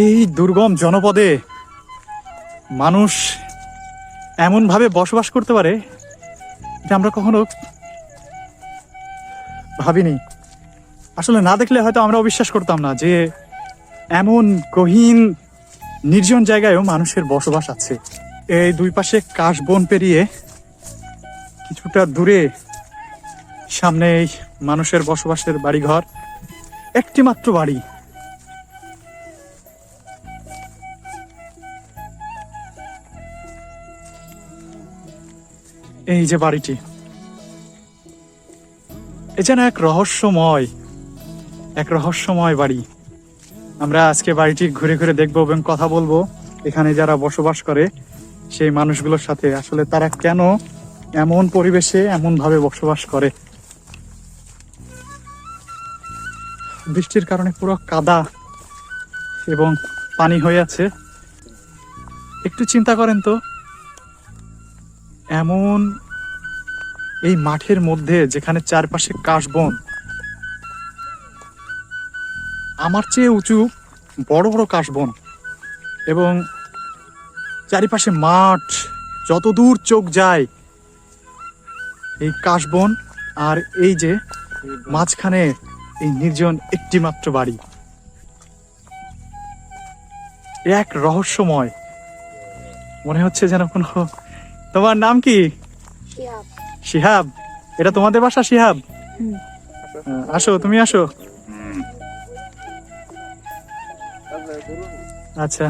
এই দুর্গম জনপদে মানুষ এমনভাবে বসবাস করতে পারে যে আমরা কখনো ভাবিনি। আসলে না দেখলে হয়তো আমরা বিশ্বাস করতাম না যে এমন গহীন, নির্জন জায়গায়ও মানুষের বসবাস আছে। এই দুই পাশে কাশবন পেরিয়ে কিছুটা দূরে সামনে মানুষের বসবাসের বাড়িঘর একটি মাত্র বাড়ি। এই যে বাড়িটি। এ যেন এক রহস্যময় এক রহস্যময় বাড়ি। আমরা আজকে বাড়িটি ঘুরে ঘুরে দেখব এবং কথা বলব। এখানে যারা বসবাস করে, সেই মানুষগুলোর সাথে। আসলে তারা কেন এমন পরিবেশে এমন ভাবে বসবাস করে? বৃষ্টির কারণে পুরো কাদা এবং পানি হয়ে আছে। একটু চিন্তা করেন তো। এমন এই মাঠের মধ্যে যেখানে চারপাশে কাশবন। আমার চেয়ে উঁচু বড় বড় কাশবন এবং চারিপাশে মাঠ, যত দূর চোখ যায়, এই কাশবন আর এই যে মাঝখানে এই নির্জন একটি মাত্র বাড়ি। এক রহস্যময়, মনে হচ্ছে যেন কোনো তোমার নাম কি? শিহাব। এটা তোমাদের বাসা শিহাব? আসো তুমি আসো। আচ্ছা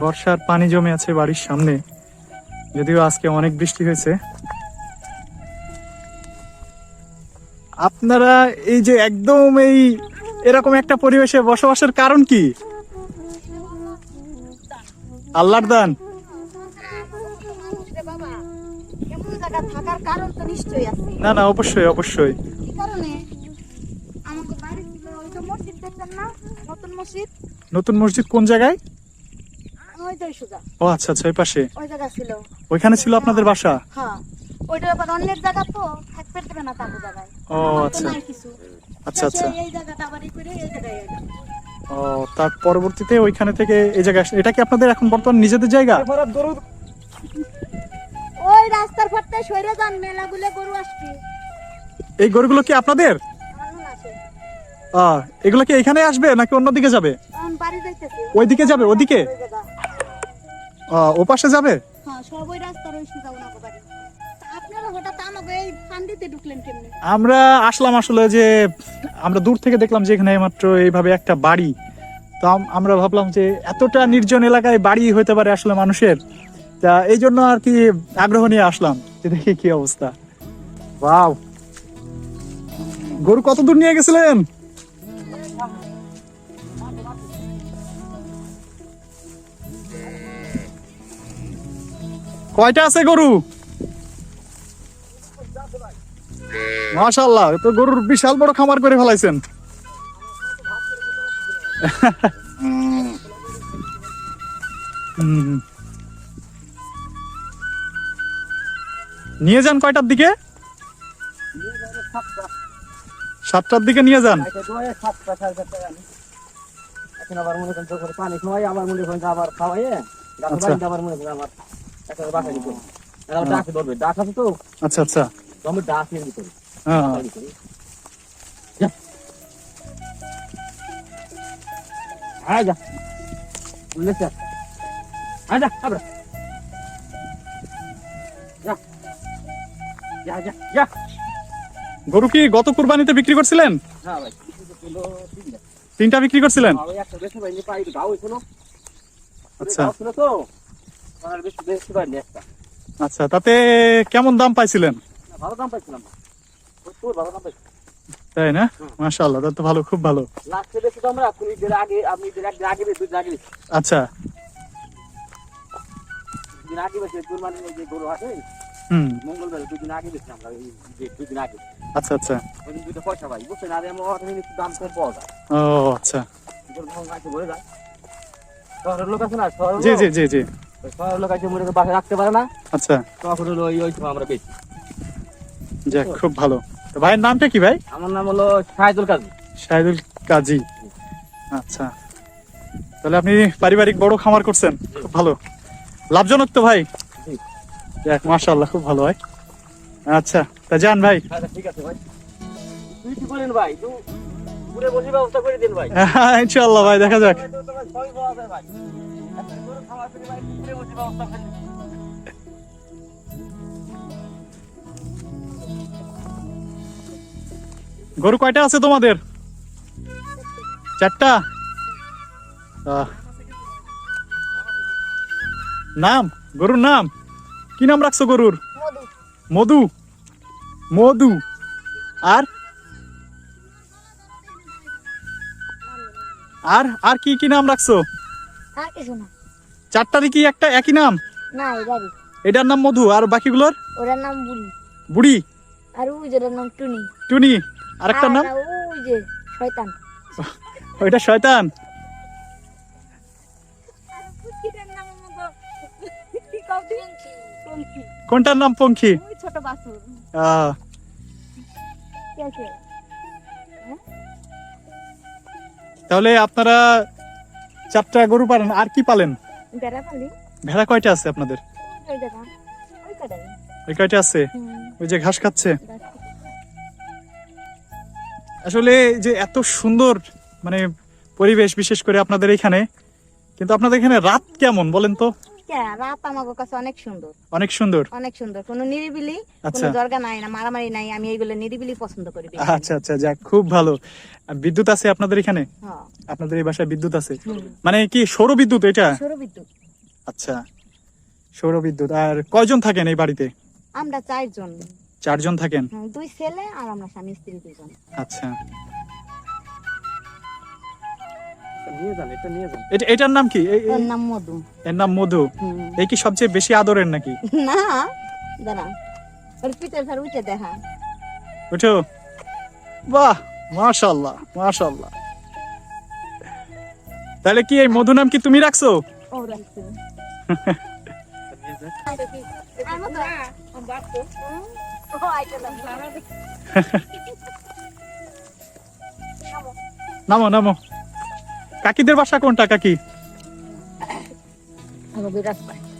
বর্ষার পানি জমে আছে বাড়ির সামনে। যদিও আজকে অনেক বৃষ্টি হয়েছে। আপনারা এই যে একদম এই এরকম একটা পরিবেশে বসবাসের কারণ কি? আল্লাহর দান রে বাবা এমন জায়গা থাকার কারণ তো নিশ্চয়ই আছে। না না অবশ্যই অবশ্যই। কি কারণে? আমাকে বাড়ি ওই তো মসজিদ দেখছেন না? নতুন মসজিদ? নতুন মসজিদ কোন জায়গায়? ওই তো সোজা। ও আচ্ছা আচ্ছা ওই পাশে। ওই জায়গা ছিল। ওইখানে ছিল আপনাদের বাসা? হ্যাঁ। ওইটা আবার অন্যের জায়গা তো থাকতে দেবে না তাকে জায়গায়। ও, আচ্ছা। আচ্ছা আচ্ছা। এই জায়গাটা আবার করে এই জায়গায় ও তার পরবর্তীতে ওইখানে থেকে এই জায়গায় এটা কি আপনাদের এখন বর্তমান নিজেদের জায়গা? ওই রাস্তার ফাটতে সরে যান মেলাগুলো গরু আসবে। এই গরুগুলো কি আপনাদের? এগুলো কি এখানে আসবে নাকি অন্যদিকে যাবে? এখন বাড়ি ওইদিকে যাবে, ওদিকে? ও পাশে যাবে? হ্যাঁ আমরা আসলাম আসলে যে আমরা দূর থেকে দেখলাম যে এখানে মাত্র এইভাবে একটা বাড়ি। তো আমরা ভাবলাম যে এতটা নির্জন এলাকায় বাড়ি হতে পারে আসলে মানুষের। তা এই জন্য আর কি আগ্রহ নিয়ে আসলাম যে দেখি কি অবস্থা। বাও গরু কত দূর নিয়ে গেছিলেন? কয়টা আছে গরু? মাশাল্লাহ তো গরুর বিশাল বড় খামার করে ফেলাইছেন। হুম। নিয়ে যান কয়টার দিকে? সাতটার দিকে নিয়ে যান। আচ্ছা। আবার মনে করেন আমার গরু কি গত কুরবানিতে বিক্রি করছিলেন? হ্যাঁ তিনটা বিক্রি করছিলেন? আচ্ছা। আচ্ছা তাতে কেমন দাম পাইছিলেন? ভালো দাম পাইছিলাম ভালো দাম পাইছিলাম। তাই না? মাশাআল্লাহ তা ভালো খুব ভালো। আচ্ছা। দুদিন আগে বেশি কুরবানি ওই যে গরু আছে হুম। মঙ্গলবার দুদিন আগে বেশি আমরা এই যে দুদিন আগে। আচ্ছা আচ্ছা। ওই দুটো পয়সা পাই বুঝছেন? আর এমন অর্থ একটু দাম কম পাওয়া যায়। ও আচ্ছা। গরু যখন গাছে ভরে যায়। শহরের লোক আছে না? শহরের জি জি জি জি। শহরের লোক আছে মনে করে রাখতে পারে না। আচ্ছা। তখন হলো ওই ওই সময় আমরা বেশি যাক খুব ভালো। তো ভাইয়ের নামটা কি ভাই? আমার নাম হলো শাহিদুল কাজী। শাহিদুল কাজী। আচ্ছা। তাহলে আপনি পারিবারিক বড় খামার করছেন। খুব ভালো। লাভজনক তো ভাই। যাক মাশাআল্লাহ খুব ভালো ভাই। আচ্ছা তা যান ভাই। আচ্ছা ঠিক আছে ভাই। তুই কি বলেন ভাই? তুই পুরে বসে ব্যবস্থা করে দিন ভাই। ইনশাআল্লাহ ভাই দেখা যাক। গরু কয়টা আছে তোমাদের? চারটা? আহ। নাম? গরুর নাম? কি নাম রাখছো গরুর? মধু। মধু। আর? আর আর কি কি নাম রাখছো? আর চারটারই কি একটা একই নাম? না এটার নাম মধু আর বাকিগুলোর? ওটার নাম বুড়ি। বুড়ি। আর ওই যেটার নাম টুনি। টুনি। আরেকটার নাম? ওই যে শয়তান। ওইটা শয়তান। কোনটার নাম পঙ্খী? ছোট বাসুর কে তাহলে আপনারা চারটা গরু পালেন আর কি পালেন? ভেড়া কয়টা আছে আপনাদের? ওই কয়টা আছে? ওই যে ঘাস খাচ্ছে। আসলে যে এত সুন্দর মানে পরিবেশ বিশেষ করে আপনাদের এখানে কিন্তু আপনাদের এখানে রাত কেমন বলেন তো? রাত আমার কাছে অনেক সুন্দর। অনেক সুন্দর? অনেক সুন্দর। কোনো নিরিবিলি আচ্ছা। কোনো দরগা নাই না মারামারি নাই আমি এইগুলো নিরিবিলি পছন্দ করি আচ্ছা আচ্ছা যাক খুব ভালো। বিদ্যুৎ আছে আপনাদের এখানে? হ্যাঁ। আপনাদের এই বাসায় বিদ্যুৎ আছে? মানে কি সৌর বিদ্যুৎ এটা? সৌর বিদ্যুৎ। আচ্ছা সৌর বিদ্যুৎ। আর কয়জন থাকেন এই বাড়িতে? আমরা চারজন। চারজন থাকেন? দুই ছেলে আর আমরা স্বামী স্ত্রী দুজন আচ্ছা। এটা নিয়ে যান। এটা এটার নাম কি? নাম মধু। এর নাম মধু। এই কি সবচেয়ে বেশি আদরের নাকি? না দাঁড়া। ওর পিঠের ধার উঠে দেখা। উঠো। বাহ মাশাল্লাহ মাশাল্লাহ। তাহলে কি এই মধু নাম কি তুমি রাখছো? ও রাখছে। নিয়ে যান আমার তো ও আইটা দাও নামো নামো। কাকিদের বাসা কোনটা কাকি?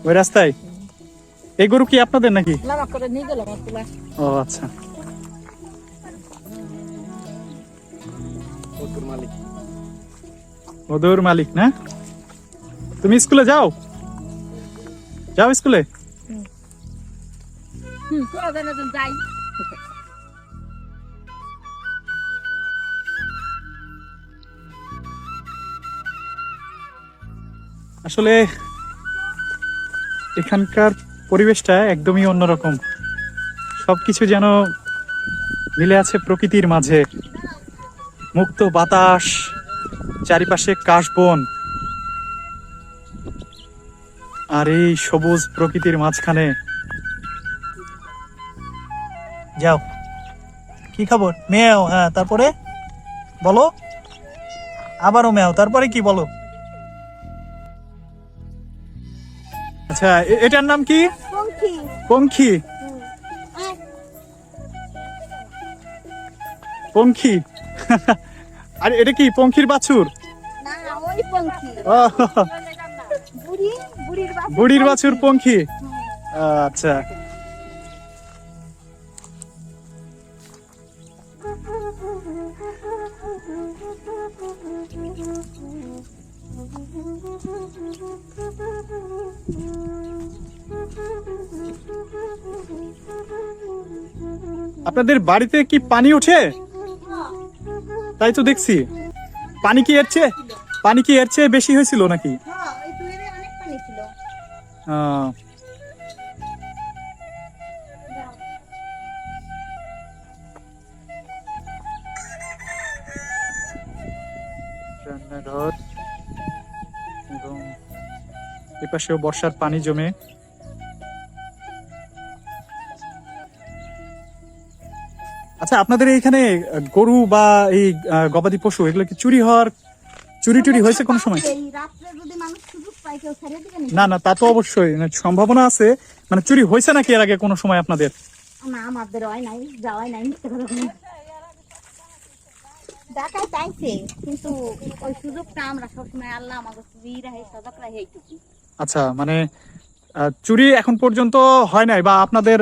ওই রাস্তায়? এই গরু কি আপনাদের নাকি? ও আচ্ছা। ওর মালিক। মধুর মালিক না? তুমি স্কুলে যাও? যাও স্কুলে? হুম। যাই? আসলে এখানকার পরিবেশটা একদমই অন্যরকম। সবকিছু যেন মিলে আছে প্রকৃতির মাঝে। মুক্ত বাতাস, চারিপাশে কাশবন। আর এই সবুজ প্রকৃতির মাঝখানে। যাও। কি খবর? মেয়াও হ্যাঁ তারপরে? বলো। আবারও মেয়াও, তারপরে কি বলো? আচ্ছা এটার নাম কি? পঙ্খি। পঙ্খী। আর এটা কি পঙ্খির বাছুর? বুড়ির বাছুর। পঙ্খী। আচ্ছা। আপনাদের বাড়িতে কি পানি ওঠে? তাই তো দেখছি। পানি কি এরছে পানি কি এর চেয়ে বেশি হয়েছিল নাকি? হ্যাঁ এপাশেও বর্ষার পানি জমে। আচ্ছা আপনাদের এইখানে গরু বা এই গবাদি পশু এগুলো কি চুরি হওয়ার চুরি টুরি হয়েছে কোনো সময়? না না তা তো অবশ্যই। সম্ভাবনা আছে। মানে চুরি হয়েছে নাকি এর আগে কোনো সময় আপনাদের? না আমাদের হয় নাই যাওয়াই নাই মিথ্যে কথা বলি। ঢাকায় চাইছে কিন্তু ওই সুযোগটা আমরা সবসময় আল্লাহ আমাকে ফ্রি সজাগ রাখে এইটুকু। আচ্ছা মানে চুরি এখন পর্যন্ত হয় নাই বা আপনাদের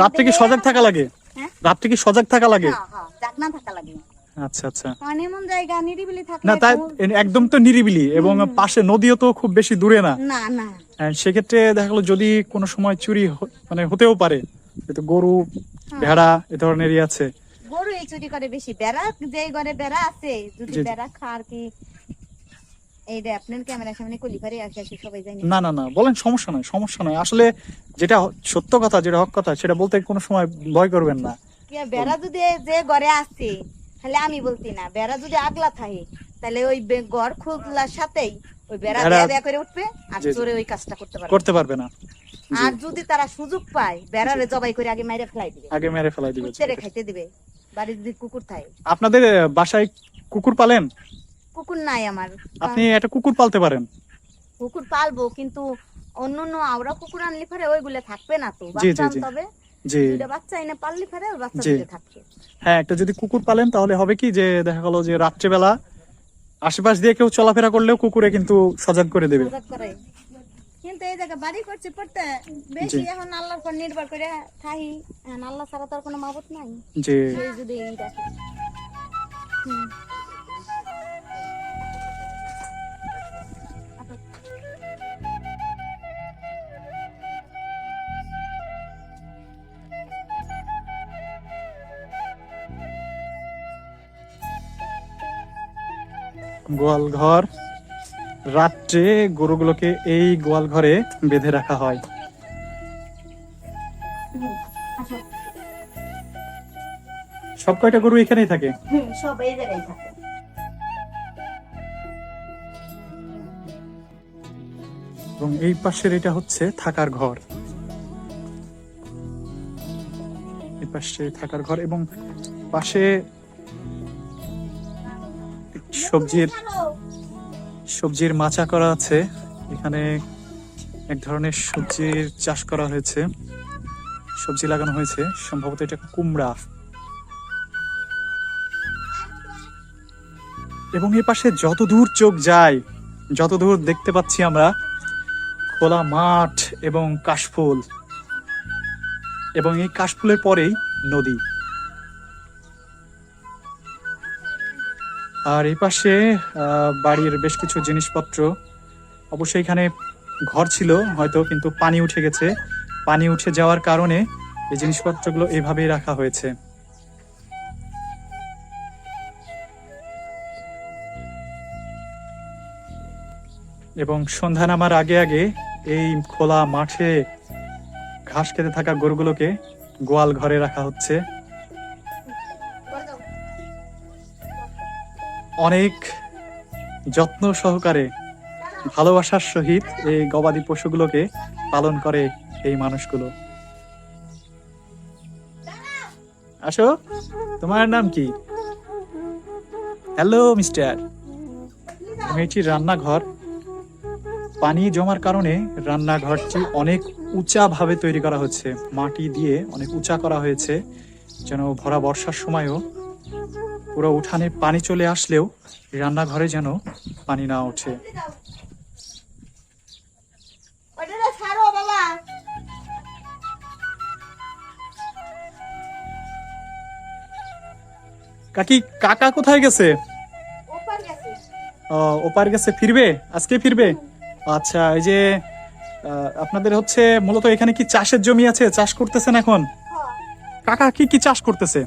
রাত্রে কি সজাগ থাকা লাগে? হ্যাঁ? রাত্রে কি সজাগ থাকা লাগে? হ্যাঁ হ্যাঁ থাকা লাগে। আচ্ছা আচ্ছা। এমন জায়গা নিরিবিলি থাকে না তাই একদম তো নিরিবিলি এবং পাশে নদীও তো খুব বেশি দূরে না। না না। সেক্ষেত্রে দেখা গেলো যদি কোনো সময় চুরি মানে হতেও পারে গরু ভেড়া এ ধরনেরই আছে। গরু এই চুরি করে বেশি। বেড়া যে ঘরে বেড়া আছে যদি। বেড়া খার কি এই যে আপনার ক্যামেরার সামনে কলি আসে আসে সবাই জানি। না না না বলেন সমস্যা নয় সমস্যা নয়। আসলে যেটা সত্য কথা যেটা হক কথা সেটা বলতে কোনো সময় ভয় করবেন না। বেড়া যদি যে ঘরে আছে তাহলে আমি বলতি না বেড়া যদি আগলা থাকে তাহলে ওই ঘর খুললার সাথেই ওই বেড়া দেয়া দেয়া করে উঠবে আর জি, জি। চোরে ওই কাজটা করতে পারবে। করতে পারবে না। আর যদি তারা সুযোগ পায় বেড়ারে জবাই করে আগে মাইরে ফেলাই দিবে। আগে মেরে ফেলাই দিবে ছেড়ে খাইতে দিবে বাড়ি যদি কুকুর থাকে। আপনাদের বাসায় কুকুর পালেন? কুকুর নাই আমার। আপনি একটা কুকুর পালতে পারেন। কুকুর পালবো কিন্তু অন্য অন্য আওরা কুকুর আনলি পারে ওইগুলো থাকবে না তো। বাচ্চা জি। হবে। জি। বাচ্চা এনে পাললি পারে ওই বাচ্চা জি। থাকবে। হ্যাঁ একটা যদি কুকুর পালেন তাহলে হবে কি যে দেখা গেল যে রাত্রেবেলা আশেপাশ দিয়ে কেউ চলাফেরা করলেও কুকুরে কিন্তু সজাগ করে দেবে। কিন্তু এই জায়গা বাড়ি করছে পড়তে বেশি এখন আল্লাহর পর নির্ভর করে থাকি আল্লাহ ছাড়া তো আর কোনো মাবত নাই। সেই যদি রাখে গোয়াল ঘর রাত্রে গরুগুলোকে এই গোয়াল ঘরে বেঁধে রাখা হয়। সব কয়টা গরু এখানেই থাকে? সব এই জায়গায় থাকে। এবং এই পাশের এটা হচ্ছে থাকার ঘর। এই পাশে থাকার ঘর এবং পাশে সবজির সবজির মাচা করা আছে। এখানে এক ধরনের সবজির চাষ করা হয়েছে। সবজি লাগানো হয়েছে। সম্ভবত এটা কুমড়া। এবং এই পাশে যত দূর চোখ যায়, যত দূর দেখতে পাচ্ছি আমরা, খোলা মাঠ এবং কাশফুল। এবং এই কাশফুলের পরেই নদী। আর এই পাশে বাড়ির বেশ কিছু জিনিসপত্র। অবশ্যই এখানে ঘর ছিল, হয়তো কিন্তু পানি উঠে গেছে। পানি উঠে যাওয়ার কারণে এই জিনিসপত্রগুলো এভাবেই রাখা হয়েছে। এবং সন্ধ্যা নামার আগে আগে এই খোলা মাঠে ঘাস খেতে থাকা গরুগুলোকে গোয়াল ঘরে রাখা হচ্ছে। অনেক যত্ন সহকারে ভালোবাসার সহিত এই গবাদি পশুগুলোকে পালন করে এই মানুষগুলো। আসো, তোমার নাম কি? হ্যালো মিস্টার এটি রান্নাঘর। পানি জমার কারণে রান্নাঘরটি অনেক উঁচা ভাবে তৈরি করা হচ্ছে। মাটি দিয়ে অনেক উঁচা করা হয়েছে, যেন ভরা বর্ষার সময়ও পুরো উঠানে পানি চলে আসলেও রান্নাঘরে যেন পানি না ওঠে। কাকি কাকা কোথায় গেছে? ওপার গেছে। ও, ওপার গেছে। ফিরবে? আজকে ফিরবে? আচ্ছা এই যে আপনাদের হচ্ছে মূলত এখানে কি চাষের জমি আছে? চাষ করতেছেন এখন। কাকা কি কি চাষ করতেছে?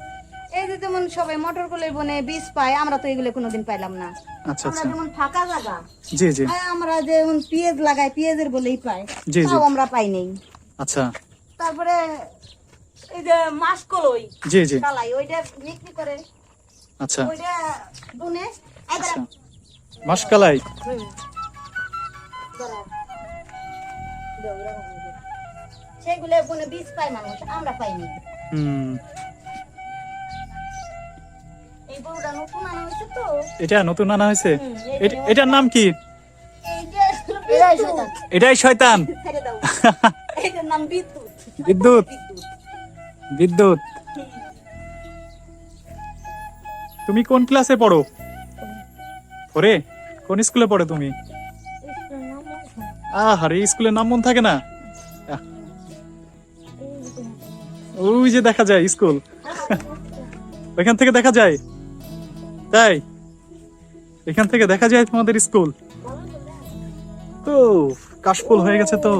সবাই মটরগুলো বনে বীজ পায় আমরা তো এগুলো কোনোদিন পাইলাম না। আচ্ছা আমরা আচ্ছা। যেমন ফাঁকা জায়গা জি জি। আমরা যেমন পেঁয়াজ লাগাই পেঁয়াজের বলেই পাই জি, জি। তাও আমরা পাই নেই। আচ্ছা। তারপরে এই যে জি জি। কালাই ওইটা বিক্রি করে। আচ্ছা। ওইটা আচ্ছা। মাসকালাই? সেগুলো বনে বীজ পায় মানুষ আমরা পাইনি হুম। এটা নতুন আনা হয়েছে? এটার নাম কি? এটাই শয়তান। বিদ্যুৎ। বিদ্যুৎ? তুমি কোন ক্লাসে পড়ো? ওরে কোন স্কুলে পড়ো তুমি? আহারে স্কুলের নাম মন থাকে না? ওই যে দেখা যায় স্কুল। ওইখান থেকে দেখা যায়? তাই? এখান থেকে দেখা যায় তোমাদের স্কুল। তো কাশফুল হয়ে গেছে তো।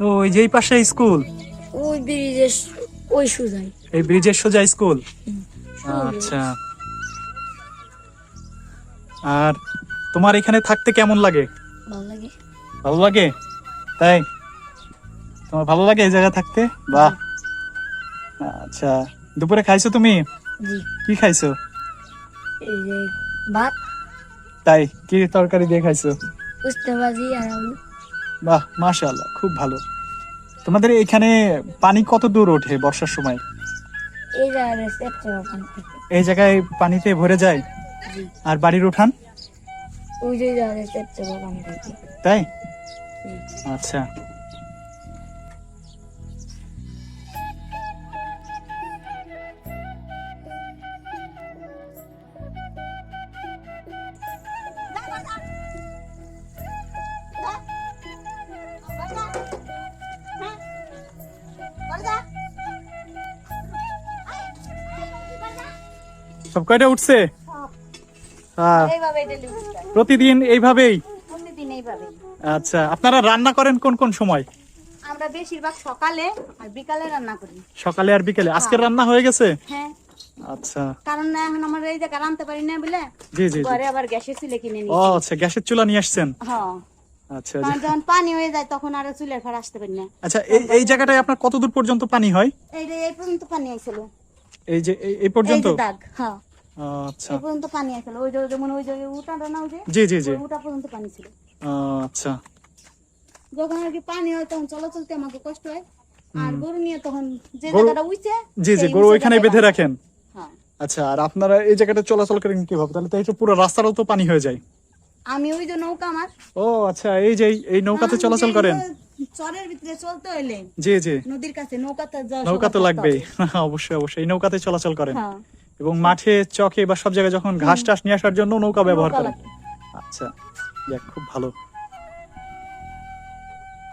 ওই যেই পাশে স্কুল। ওই ব্রিজের ওই সুজাই এই ব্রিজের সোজা স্কুল? আচ্ছা। আর তোমার এখানে থাকতে কেমন লাগে? ভালো লাগে। ভালো লাগে? তাই? তোমার ভালো লাগে এই জায়গায় থাকতে? বাহ। আচ্ছা। দুপুরে খাইছো তুমি? কি খাইছো? এই যে ভাত। তাই কি তরকারি দিয়ে খাইছো? উস্তে ভাজি আর আলু। বাহ মাশাআল্লাহ খুব ভালো। তোমাদের এখানে পানি কত দূর ওঠে বর্ষার সময়? এই জায়গায় এই পানিতে ভরে যায়? আর বাড়ির উঠান? তাই? আচ্ছা। সব কয়টা উঠছে? হ্যাঁ, প্রতিদিন এইভাবেই? আচ্ছা আপনারা রান্না করেন কোন কোন সময়? আমরা বেশিরভাগ সকালে আর বিকালে রান্না করি। সকালে আর বিকেলে। আজকের রান্না হয়ে গেছে? হ্যাঁ। আচ্ছা। কারণ না এখন আমরা এই জায়গা রানতে পারি না বলে জি জি। ঘরে আবার গ্যাসের চুলে কিনে ও আচ্ছা গ্যাসের চুলা নিয়ে আসছেন? হ্যাঁ আচ্ছা কারণ যখন পানি হয়ে যায় তখন আর চুলের ফার আসতে পারি না। আচ্ছা এই এই জায়গাটায় আপনার কত দূর পর্যন্ত পানি হয়? এই এই পর্যন্ত পানি আইছিল এই যে এই- পর্যন্ত? দাগ হ্যাঁ। আচ্ছা। এই পর্যন্ত পানি ওই যেমন ওই উঠাটা না যে? জি জি জি। উঠা পর্যন্ত পানি ছিল। আচ্ছা। যখন আর কি পানি হয় তখন চলাচলতে আমাকে কষ্ট হয়। আর গরু নিয়ে তখন যে জায়গাটা উইছে জি জি গরু ওইখানে বেঁধে রাখেন। হ্যাঁ। আচ্ছা আর আপনারা এই জায়গাটা চলাচল করেন কীভাবে? তাহলে তো পুরো রাস্তাটাও তো পানি হয়ে যায়। আমি ওই যে নৌকা আমার। ও আচ্ছা এই যে এই- নৌকাতে চলাচল করেন? চরের ভিতরে চলতে হইলে জি জি। নদীর কাছে নৌকাতে নৌকা তো সবার লাগবেই। করতে হবে। অবশ্যই অবশ্যই। এই নৌকাতে চলাচল করেন। হ্যাঁ। এবং মাঠে চকে বা সব জায়গায় যখন ঘাস টাস নিয়ে আসার জন্য নৌকা ব্যবহার করেন। আচ্ছা যাক খুব ভালো।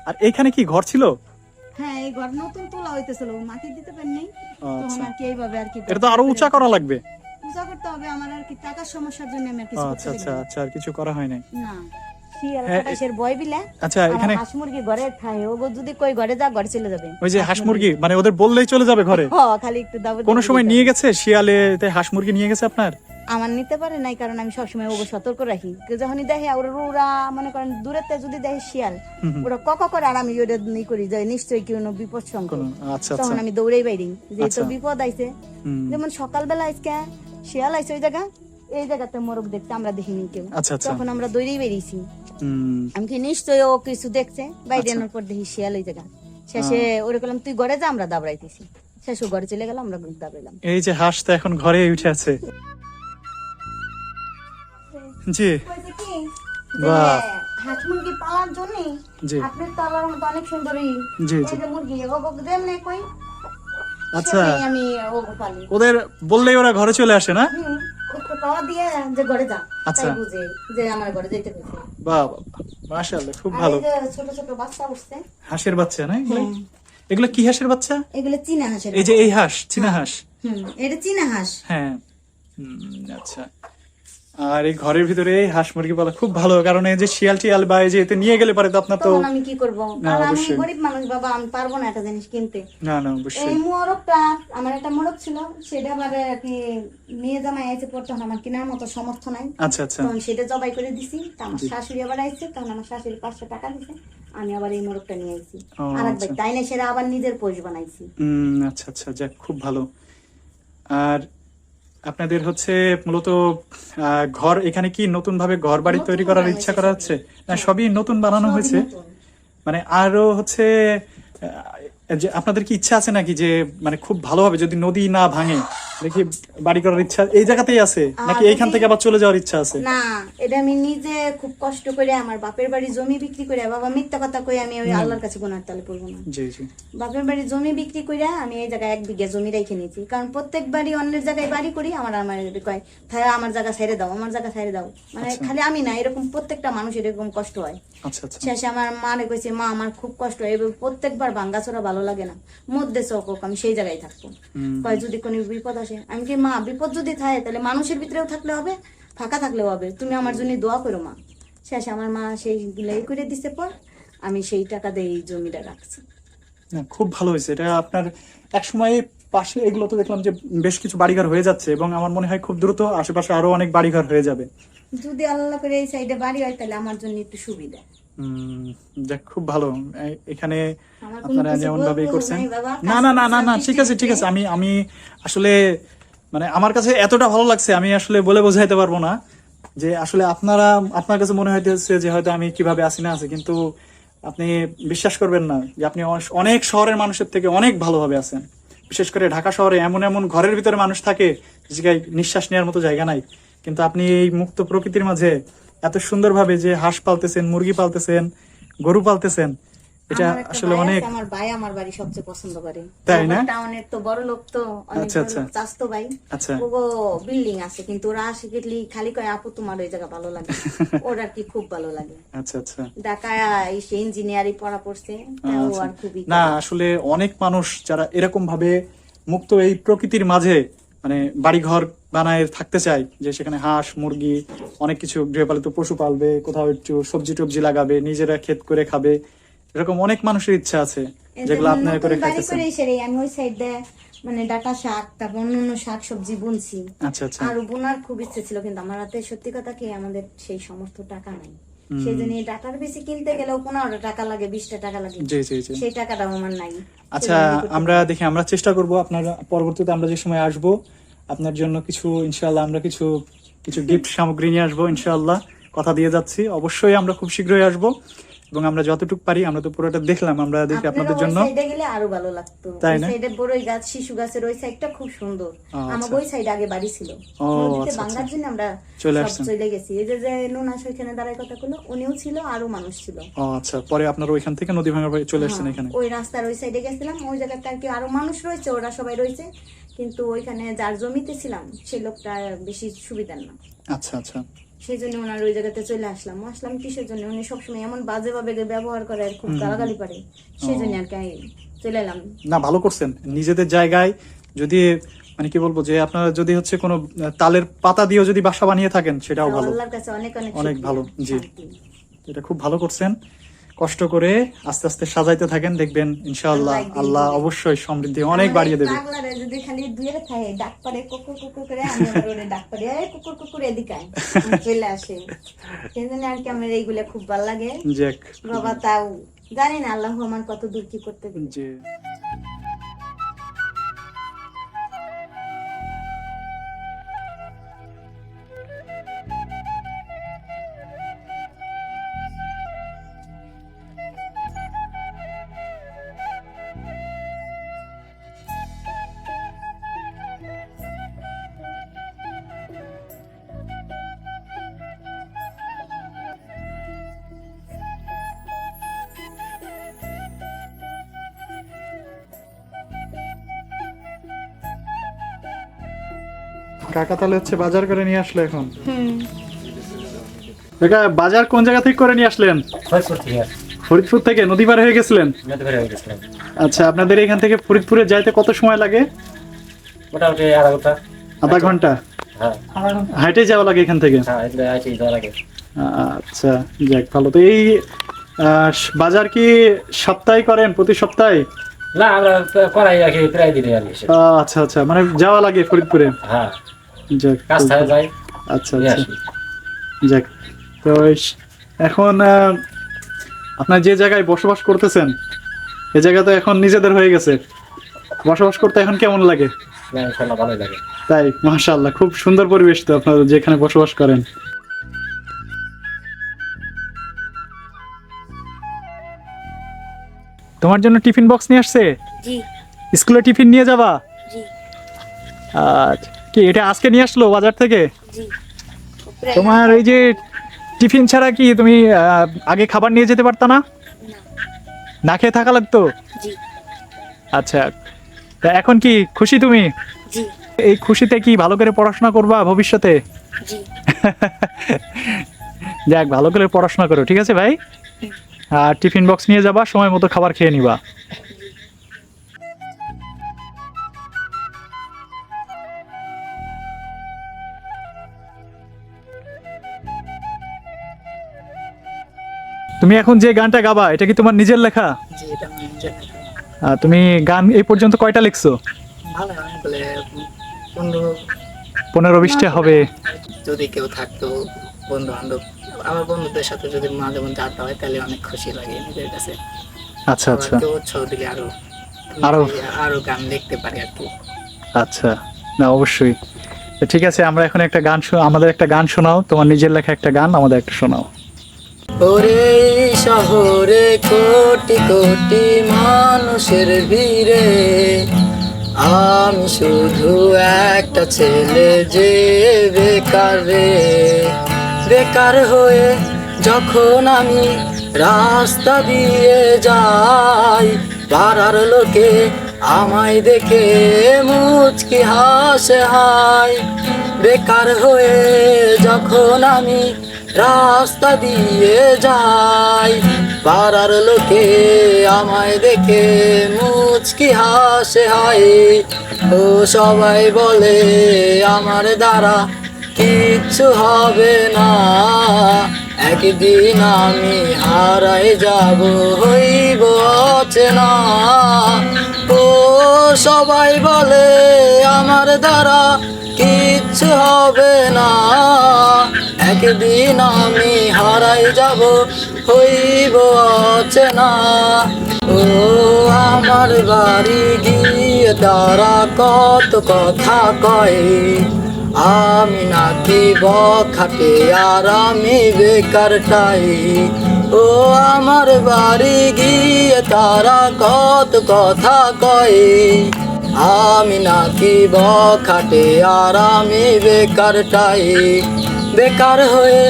আর এখানে কি ঘর ছিল? হ্যাঁ এই ঘর নতুন তোলা হইতেছিল মাটি দিতে পারি নাই আর কি এইভাবে আর কি এটা তো আরও উঁচা করা লাগবে। উঁচা করতে হবে আমার আর কি টাকার সমস্যার জন্য আমি আর কিছু করতে আচ্ছা আচ্ছা না। আচ্ছা আর কিছু করা হয় নাই? না। হ্যাঁ, আচ্ছা এখানে হাঁস মুরগি ঘরে থাকে ওগো যদি কই ঘরে যা ঘরে চলে যাবে। ওই যে হাঁস মুরগি। মানে ওদের বললেই চলে যাবে ঘরে? খালি একটু কোনো সময় নিয়ে গেছে? শিয়ালে হাঁস মুরগি নিয়ে গেছে আপনার? আমার নিতে পারে নাই কারণ আমি সবসময় ওগো সতর্ক রাখি। কেউ যখনই দেখে ওরা ওরা মনে করেন দূরেতে যদি দেখে শিয়াল। ওরা কক করে আর আমি ওটা ই করি যে নিশ্চয়ই কি বিপদ সংকট তখন আচ্ছা। আমি দৌড়েই বাইরি যে তো আচ্ছা। বিপদ আইছে। যেমন সকালবেলা আজকে শিয়াল আইছে ওই জায়গা এই জায়গাতে মোরগ দেখতে আমরা দেখিনি কেউ। আচ্ছা আচ্ছা। তখন আমরা দৌড়েই বেরিয়েছি। আমি কি নিশ্চয়ই ও কিছু দেখছে? আচ্ছা। আনার পর দেখি শিয়াল ওই জায়গা। শেষে ওরে বললাম তুই ঘরে যা আমরা দাবড়াইতেছি। শেষে ঘরে চলে গেল আমরা দাবড়াইলাম। এই যে হাঁস তো এখন ঘরে উঠে আছে। জি। বাহ। হাঁস মুরগি পালার জন্য জি। আপনি তো আল্লাহর মতো অনেক সুন্দরী। জি জি। মুরগি ও যেমনি কই আচ্ছা। আমি ওদের বললেই ওরা ঘরে চলে আসে না? হুম একটু খাওয়া দিয়ে যে ঘরে যা আচ্ছা। বুঝে যে আমার ঘরে যেতে বাহ বাহ মাশাআল্লাহ খুব ভালো। এই যে ছোট ছোট বাচ্চা উঠছে। হাঁসের বাচ্চা না এগুলো? হ্যাঁ। এগুলো কি হাঁসের বাচ্চা? এগুলো চীনা হাঁসের এই যে এই হাঁস চীনা হাঁস। হুম এটা চীনা হাঁস। হ্যাঁ। হুম, আচ্ছা। আর এই ঘরের ভিতরে হাঁস মুরগি পালা খুব ভালো কারণ এই যে শিয়াল টিয়াল বা এই যে এতে নিয়ে গেলে পারে তো আপনার তো আমি কি করব? কারণ আমি। গরিব মানুষ বাবা আমি পারব না একটা জিনিস কিনতে। না না অবশ্যই। এই মোরগটা আমার একটা মোরগ ছিল সেটা আবার কি মেয়ে জামাই আইছে তখন আমার কেনার মতো সমর্থ নাই। আচ্ছা আচ্ছা। তখন সেটা জবাই করে দিছি তা আমার শাশুড়ি আবার আইছে তখন আমার শাশুড়ি পাঁচশো টাকা দিছে আমি আবার এই মোরগটা নিয়ে আইছি। আর এক আচ্ছা। তাই না সেটা আবার নিজের পোষ বানাইছি। আচ্ছা আচ্ছা যাক খুব ভালো। আর আপনাদের হচ্ছে মূলত ঘর এখানে কি নতুন ভাবে ঘর বাড়ি তৈরি করার ইচ্ছা করা হচ্ছে? না সবই নতুন বানানো হয়েছে? মানে আরও হচ্ছে যে আপনাদের কি ইচ্ছা আছে নাকি যে মানে খুব ভালোভাবে যদি নদী না ভাঙে দেখি বাড়ি করার ইচ্ছা এই জায়গাতেই আছে? নাকি এইখান থেকে আবার চলে যাওয়ার ইচ্ছা আছে? না এটা আমি নিজে খুব কষ্ট করে আমার বাপের বাড়ি জমি বিক্রি করে বাবা মিথ্যা কথা কই আমি ওই আল্লাহর কাছে গুনার তালে পড়ব না। জি জি। বাপের বাড়ি জমি বিক্রি করে আমি এই জায়গায় এক বিঘা জমি রেখে নিয়েছি। কারণ প্রত্যেক বাড়ি অন্যের জায়গায় বাড়ি করি আমার আমার কয় তাই আমার জায়গা ছেড়ে দাও আমার জায়গা ছেড়ে দাও। মানে খালি আমি না এরকম প্রত্যেকটা মানুষ এরকম কষ্ট হয়। আচ্ছা আচ্ছা। শেষে আমার মারে কইছে মা আমার খুব কষ্ট হয়। প্রত্যেকবার ভাঙ্গাচোরা ভালো লাগে না। মধ্যে চক হোক, আমি সেই জায়গায় থাকব। কয় যদি কোনো বিপদ আসে আমি কি মা বিপদ যদি থাকে তাহলে মানুষের ভিতরেও থাকলে হবে ফাঁকা থাকলেও হবে। তুমি আমার জন্য দোয়া করো মা। শেষে আমার মা সেই গুলাই করে দিছে পর আমি সেই টাকা দিয়ে এই জমিটা রাখছি। না, খুব ভালো হয়েছে। এটা আপনার এক সময় পাশে এগুলো তো দেখলাম যে বেশ কিছু বাড়িঘর হয়ে যাচ্ছে এবং আমার মনে হয় খুব দ্রুত আশেপাশে আরও অনেক বাড়িঘর হয়ে যাবে। যদি আল্লাহ করে এই সাইডে বাড়ি হয় তাহলে আমার জন্য একটু সুবিধা। যাক খুব ভালো। এখানে আপনারা যেমন ভাবে করছেন না না না না না ঠিক আছে ঠিক আছে। আমি আমি আসলে মানে আমার কাছে এতটা ভালো লাগছে আমি আসলে বলে বোঝাইতে পারব না যে আসলে আপনারা আপনার কাছে মনে হইতেছে যে হয়তো আমি কীভাবে আসি না আছি কিন্তু আপনি বিশ্বাস করবেন না যে আপনি অনেক- শহরের মানুষের থেকে অনেক ভালোভাবে আছেন। বিশেষ করে ঢাকা শহরে এমন এমন ঘরের ভিতরে মানুষ থাকে যে নিঃশ্বাস নেওয়ার মতো জায়গা নাই। কিন্তু আপনি এই মুক্ত প্রকৃতির মাঝে এত সুন্দরভাবে যে হাঁস পালতেছেন মুরগি পালতেছেন গরু পালতেছেন এটা আসলে অনেক আমার ভাই আমার বাড়ি সবচেয়ে পছন্দ করে। তাই না? টাউনের তো বড় লোক তো আচ্ছা, আচ্ছা। চাস্তো ভাই। আচ্ছা। ওগো বিল্ডিং আছে কিন্তু ওরা আসে গেলি খালি কয় আপু তোমার ওই জায়গা ভালো লাগে। ওর আর কি খুব ভালো লাগে। আচ্ছা আচ্ছা। ঢাকায় এসে ইঞ্জিনিয়ারিং পড়া পড়ছে তাও আচ্ছা। আর খুবই না আসলে অনেক মানুষ যারা এরকম ভাবে মুক্ত এই প্রকৃতির মাঝে মানে বাড়িঘর বানায় থাকতে চায় যে সেখানে হাঁস মুরগি অনেক কিছু গৃহপালিত পশু পালবে কোথাও একটু সবজি টবজি লাগাবে নিজেরা ক্ষেত করে খাবে এরকম অনেক মানুষের ইচ্ছা আছে যেগুলো আপনারা করে বাড়ি খাইতেছেন। আমি ওই সাইডে মানে ডাটা শাক তারপর অন্যান্য শাক সবজি বুনছি। আচ্ছা আচ্ছা। আর বোনার খুব ইচ্ছে ছিল কিন্তু আমার হাতে সত্যি কথা কি আমাদের সেই সমস্ত টাকা নাই। সেই জন্য ডাটার বেশি কিনতে গেলেও পনেরো টাকা লাগে বিশটা টাকা লাগে। সেই টাকাটাও আমার নাই। আচ্ছা আমরা দেখি আমরা চেষ্টা করব আপনার পরবর্তীতে আমরা যে সময় আসব আপনার জন্য কিছু ইনশাল্লাহ আমরা কিছু কিছু গিফট সামগ্রী নিয়ে আসব ইনশাআল্লাহ। কথা দিয়ে যাচ্ছি। অবশ্যই আমরা খুব শীঘ্রই আসব। এবং আমরা যতটুকু পারি আমরা তো পুরোটা দেখলাম আমরা দেখি আপনাদের জন্য। সাইডে গেলে আরও ভালো লাগতো। তাই না? সাইডে বড়ই গাছ শিশু গাছের ওই সাইডটা খুব সুন্দর। আচ্ছা। আমার ওই সাইড আগে বাড়ি ছিল। ও, নদীতে আচ্ছা, বাংলার আচ্ছা। জন্য আমরা চলে সব আসছেন। চলে গেছি। এই যে যে নুনা সেখানে দাঁড়ায় কথা বলল উনিও ছিল আরও মানুষ ছিল। আচ্ছা। পরে আপনার ওইখান থেকে নদী ভাঙা চলে আসছেন হ্যাঁ, এখানে? ওই রাস্তার ওই সাইডে গেছিলাম। ওই জায়গাতে আর কি আরও মানুষ রয়েছে ওরা সবাই রয়েছে। কিন্তু ওইখানে যার জমিতে ছিলাম সেই লোকটা বেশি সুবিধার না। আচ্ছা আচ্ছা। সেই জন্য ওনার ওই জায়গাতে চলে আসলাম। আসলাম কিসের জন্য? উনি সবসময় এমন বাজে ভাবে ব্যবহার করে আর খুব গালাগালি পারে সেই জন্য আর কি চলে এলাম। না ভালো করছেন। নিজেদের জায়গায় যদি মানে কি বলব যে আপনারা যদি হচ্ছে কোনো তালের পাতা দিয়েও যদি বাসা বানিয়ে থাকেন সেটাও ভালো। আল্লাহর কাছে অনেক অনেক অনেক ভালো, জি। এটা খুব ভালো করছেন। কষ্ট করে আস্তে আস্তে সাজাইতে থাকেন দেখবেন ইনশাআল্লাহ আল্লাহ। অবশ্যই সমৃদ্ধি অনেক বাড়িয়ে দেবে। যদি খালি দুয়ে থাকে ডাক পারে কুকুর কুকুর করে আমি ওরে ডাক পারি এই কুকুর কুকুর এদিকে চলে আসে। আর কি আমার এইগুলা খুব ভালো লাগে। বাবা তাও জানি না আল্লাহ আমার কত দূর কি করতে দিবে। কাকা তাহলে হচ্ছে বাজার করে নিয়ে আসলো এখন? কাকা বাজার কোন জায়গা থেকে করে নিয়ে আসলেন? ফরিদপুর থেকে। নদী পার হয়ে গেছিলেন? হয়ে আচ্ছা আপনাদের এখান থেকে ফরিদপুরে যাইতে কত সময় লাগে? মোটামুটি আধা ঘণ্টা। আধা ঘণ্টা? হ্যাঁ। হাইটে যাওয়া লাগে এখান থেকে? হ্যাঁ আচ্ছা যাক ভালো। তো এই আহ, বাজার কি সপ্তাহে করেন প্রতি সপ্তাহে? না আমরা করাই আর কি প্রায় দিনে আচ্ছা আচ্ছা মানে যাওয়া লাগে ফরিদপুরে? হ্যাঁ। যাক কাজ থাকে যাই আচ্ছা আচ্ছা। যাক তো এখন আপনার যে জায়গায় বসবাস করতেছেন এ জায়গা তো এখন নিজেদের হয়ে গেছে। বসবাস করতে এখন কেমন লাগে? লাগে। তাই? মাশাআল্লাহ খুব সুন্দর পরিবেশ তো আপনারা যেখানে বসবাস করেন। তোমার জন্য টিফিন বক্স নিয়ে আসছে? স্কুলে টিফিন নিয়ে যাবা? আচ্ছা। কি এটা আজকে নিয়ে আসলো বাজার থেকে? তোমার এই যে টিফিন ছাড়া কি তুমি আগে খাবার নিয়ে যেতে পারতা না? না খেয়ে থাকা লাগতো? আচ্ছা তা এখন কি খুশি তুমি? এই খুশিতে কি ভালো করে পড়াশোনা করবা ভবিষ্যতে? যাক ভালো করে পড়াশোনা করো ঠিক আছে ভাই? আর টিফিন বক্স নিয়ে যাবা সময় মতো খাবার খেয়ে নিবা। তুমি এখন যে গানটা গাবা এটা কি তোমার নিজের লেখা? তুমি গান এই পর্যন্ত কয়টা লিখছো? ভালো গান বলে পনেরো বিশটা হবে। যদি কেউ থাকতো বন্ধু বান্ধব আমার বন্ধুদের সাথে যদি মাঝে মধ্যে আড্ডা হয় তাহলে অনেক খুশি লাগে নিজের কাছে। আচ্ছা আচ্ছা। কেউ উৎসাহ দিলে আরও আরও? আরও গান লিখতে পারি আর কি। আচ্ছা না অবশ্যই। ঠিক আছে আমরা এখন একটা গান আমাদের একটা গান শোনাও তোমার নিজের লেখা একটা গান আমাদের একটা শোনাও। ওরে শহরে কোটি কোটি মানুষের ভিড়ে। আমি শুধু একটা ছেলে যে বেকার রে। বেকার হয়ে যখন আমি রাস্তা দিয়ে যাই, পাড়ার লোকে আমায় দেখে মুচকি হাসে হায়। বেকার হয়ে যখন আমি রাস্তা দিয়ে যাই। পাড়ার লোকে আমায় দেখে মুচকি হাসে হাই ও সবাই বলে, আমার দ্বারা কিচ্ছু হবে না। একদিন আমি হারাই যাব, হইব না ও সবাই বলে, আমার দ্বারা কিচ্ছু হবে না। একদিন আমি হারাই যাব, হইব অচেনা। ও আমার বাড়ি গিয়ে তারা কত কথা কয়। আমি নাকি বখাটে আর আমি বেকারটাই ও আমার বাড়ি গিয়ে তারা কত কথা কয়। আমি নাকি বখাটে আর আমি বেকারটাই বেকার হয়ে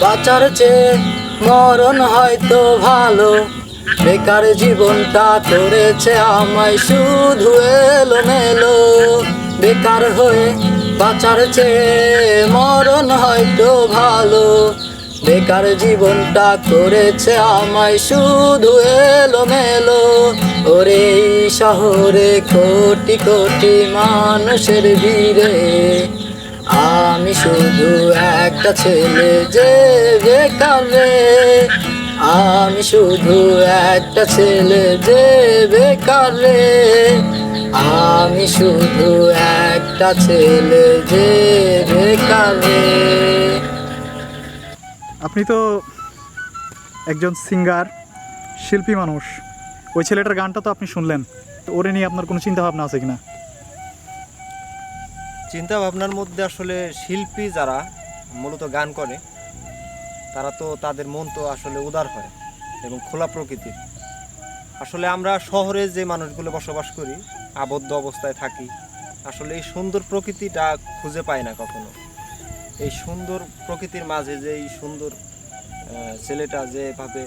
বাঁচার চেয়ে মরণ হয়তো ভালো। বেকার জীবনটা করেছে আমায় শুধু এলো মেলো বেকার হয়ে বাঁচার চেয়ে মরণ হয়তো ভালো। বেকার জীবনটা করেছে আমায় শুধু এলো মেলো ওরে শহরে কোটি কোটি মানুষের ভিড়ে। আমি শুধু একটা ছেলে যে বেকার আমি শুধু একটা ছেলে যে বেকার আমি শুধু একটা ছেলে যে বেকার আপনি তো একজন সিঙ্গার শিল্পী মানুষ। ওই ছেলেটার গানটা তো আপনি শুনলেন। ওরে নিয়ে আপনার কোনো চিন্তা ভাবনা আছে কিনা? চিন্তা ভাবনার মধ্যে আসলে শিল্পী যারা মূলত গান করে, তারা তো তাদের মন তো আসলে উদার হয় এবং খোলা প্রকৃতির। আসলে আমরা শহরে যে মানুষগুলো বসবাস করি, আবদ্ধ অবস্থায় থাকি, আসলে এই সুন্দর প্রকৃতিটা খুঁজে পাই না কখনো। এই সুন্দর প্রকৃতির মাঝে যে এই সুন্দর ছেলেটা যেভাবে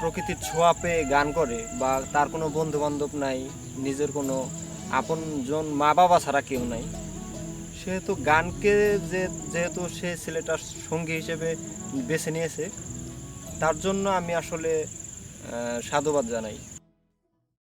প্রকৃতির ছোঁয়া পেয়ে গান করে বা তার কোনো বন্ধু বান্ধব নাই, নিজের কোনো আপনজন মা বাবা ছাড়া কেউ নাই সেহেতু গানকে যে, যেহেতু সে ছেলেটার সঙ্গী হিসেবে বেছে নিয়েছে, তার জন্য আমি আসলে সাধুবাদ জানাই।